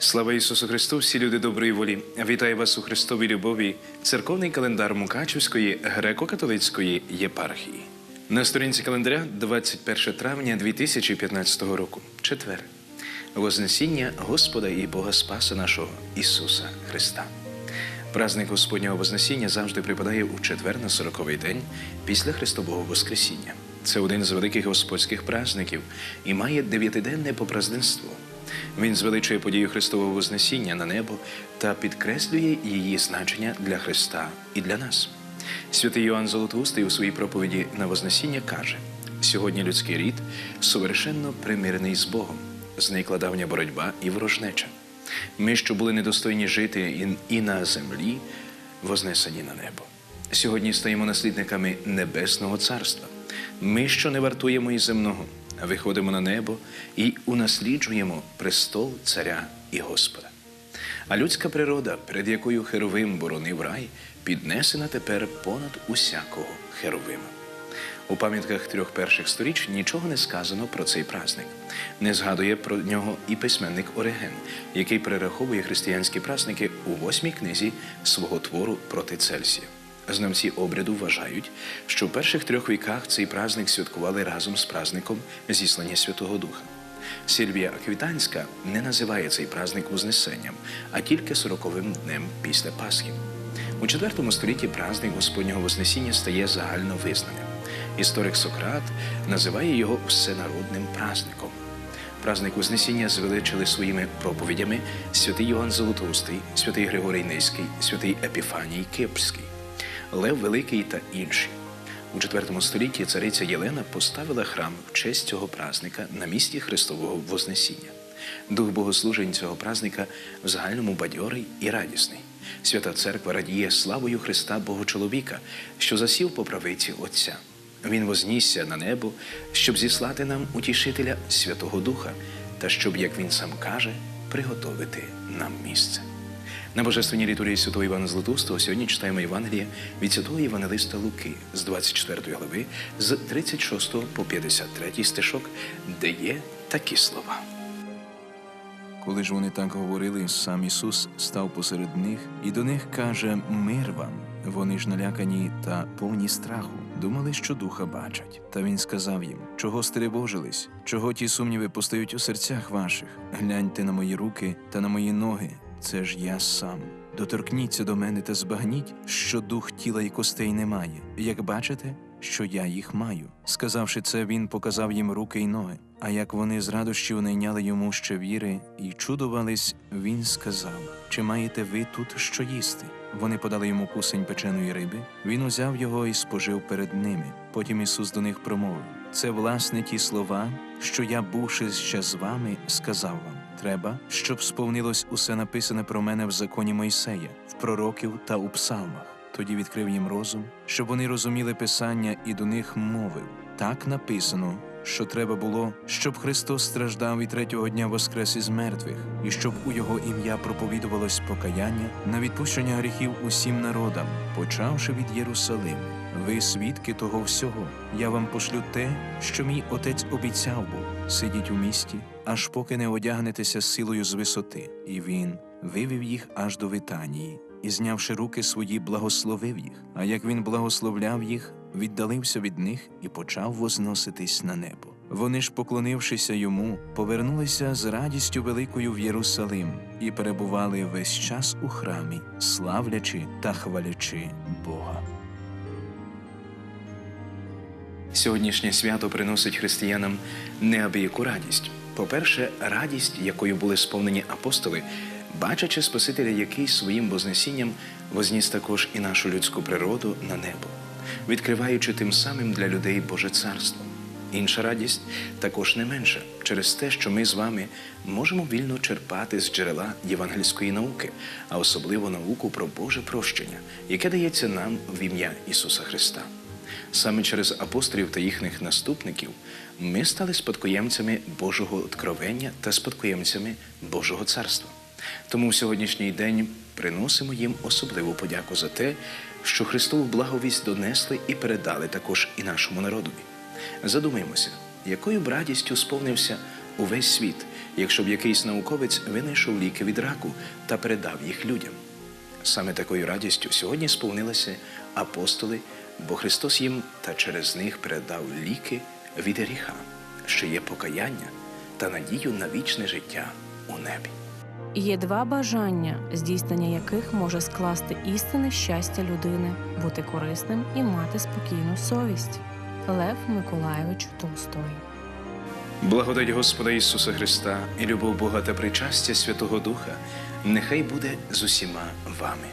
Слава Ісусу Христу, всі люди доброї волі. Вітаю вас у Христовій любові. Церковний календар Мукачівської греко-католицької єпархії. На сторінці календаря 21 травня 2015 року. Четвер. Вознесіння Господа і Бога Спаса нашого Ісуса Христа. Праздник Господнього Вознесіння завжди припадає у четвер на сороковий день після Христового Воскресіння. Це один з великих господських праздників і має дев'ятиденне попразденство. Він звеличує подію Христового Вознесіння на небо та підкреслює її значення для Христа і для нас. Святий Йоанн Золотоустий у своїй проповіді на Вознесіння каже: сьогодні людський рід совершенно примирений з Богом, зникла давня боротьба і ворожнеча. Ми, що були недостойні жити і- на землі, вознесені на небо. Сьогодні стаємо наслідниками Небесного Царства. Ми, що не вартуємо і земного, виходимо на небо і унасліджуємо престол Царя і Господа. А людська природа, перед якою Херовим боронив рай, піднесена тепер понад усякого Херовима. У пам'ятках трьох перших сторіч нічого не сказано про цей праздник. Не згадує про нього і письменник Ориген, який перераховує християнські праздники у восьмій книзі свого твору проти Цельсія. Знавці обряду вважають, що в перших трьох віках цей праздник святкували разом з праздником зіслання Святого Духа. Сильвія Аквітанська не називає цей праздник Вознесенням, а тільки сороковим днем після Пасхи. У IV столітті праздник Господнього Вознесіння стає загально визнаним. Історик Сократ називає його всенародним праздником. Праздник Вознесіння звеличили своїми проповідями святий Йоанн Золотоустий, святий Григорій Низький, святий Епіфаній Кипрський, Лев Великий та інші. У IV столітті цариця Єлена поставила храм в честь цього празника на місці Христового Вознесіння. Дух богослужень цього празника в загальному бадьорий і радісний. Свята церква радіє славою Христа Богочоловіка, що засів по правиці Отця. Він вознісся на небо, щоб зіслати нам утішителя Святого Духа, та щоб, як він сам каже, приготовити нам місце. На божественній літургії святого Івана Златоустого сьогодні читаємо Євангеліє від святого Євангелиста Луки з 24 глави, з 36 по 53 стишок, де є такі слова. Коли ж вони так говорили, сам Ісус став посеред них і до них каже: Мир вам. Вони ж налякані та повні страху, думали, що духа бачать. Та він сказав їм: Чого стривожились? Чого ті сумніви постають у серцях ваших? Гляньте на мої руки та на мої ноги. Це ж я сам. Доторкніться до мене та збагніть, що дух тіла і костей немає. Як бачите, що я їх маю. Сказавши це, він показав їм руки й ноги. А як вони з радощів найняли йому ще віри і чудувались, він сказав: Чи маєте ви тут що їсти? Вони подали йому кусень печеної риби. Він узяв його і спожив перед ними. Потім Ісус до них промовив: Це власне ті слова, що я, бувши ще з вами, сказав вам. Треба, щоб сповнилось усе написане про мене в законі Мойсея, в пророків та у псалмах. Тоді відкрив їм розум, щоб вони розуміли Писання і до них мовив. Так написано, що треба було, щоб Христос страждав і третього дня воскрес із мертвих, і щоб у Його ім'я проповідувалось покаяння на відпущення гріхів усім народам, почавши від Єрусалиму. Ви свідки того всього. Я вам пошлю те, що мій отець обіцяв був. Сидіть у місті, аж поки не одягнетеся силою з висоти. І він вивів їх аж до Витанії, і, знявши руки свої, благословив їх. А як він благословляв їх, віддалився від них і почав возноситись на небо. Вони ж, поклонившися йому, повернулися з радістю великою в Єрусалим і перебували весь час у храмі, славлячи та хвалячи Бога. Сьогоднішнє свято приносить християнам неабияку радість. По-перше, радість, якою були сповнені апостоли, бачачи Спасителя, який своїм вознесінням возніс також і нашу людську природу на небо, відкриваючи тим самим для людей Боже царство. Інша радість також не менша через те, що ми з вами можемо вільно черпати з джерела євангельської науки, а особливо науку про Боже прощення, яке дається нам в ім'я Ісуса Христа. Саме через апостолів та їхніх наступників ми стали спадкоємцями Божого откровення та спадкоємцями Божого царства. Тому в сьогоднішній день приносимо їм особливу подяку за те, що Христову благовість донесли і передали також і нашому народові. Задумаємося, якою б радістю сповнився увесь світ, якщо б якийсь науковець винайшов ліки від раку та передав їх людям. Саме такою радістю сьогодні сповнилися апостоли, бо Христос їм та через них передав ліки від гріха, що є покаяння та надію на вічне життя у небі. Є два бажання, здійснення яких може скласти істинне щастя людини, бути корисним і мати спокійну совість. Лев Миколайович Толстой. Благодать Господа Ісуса Христа і любов Бога та причастя Святого Духа нехай буде з усіма вами.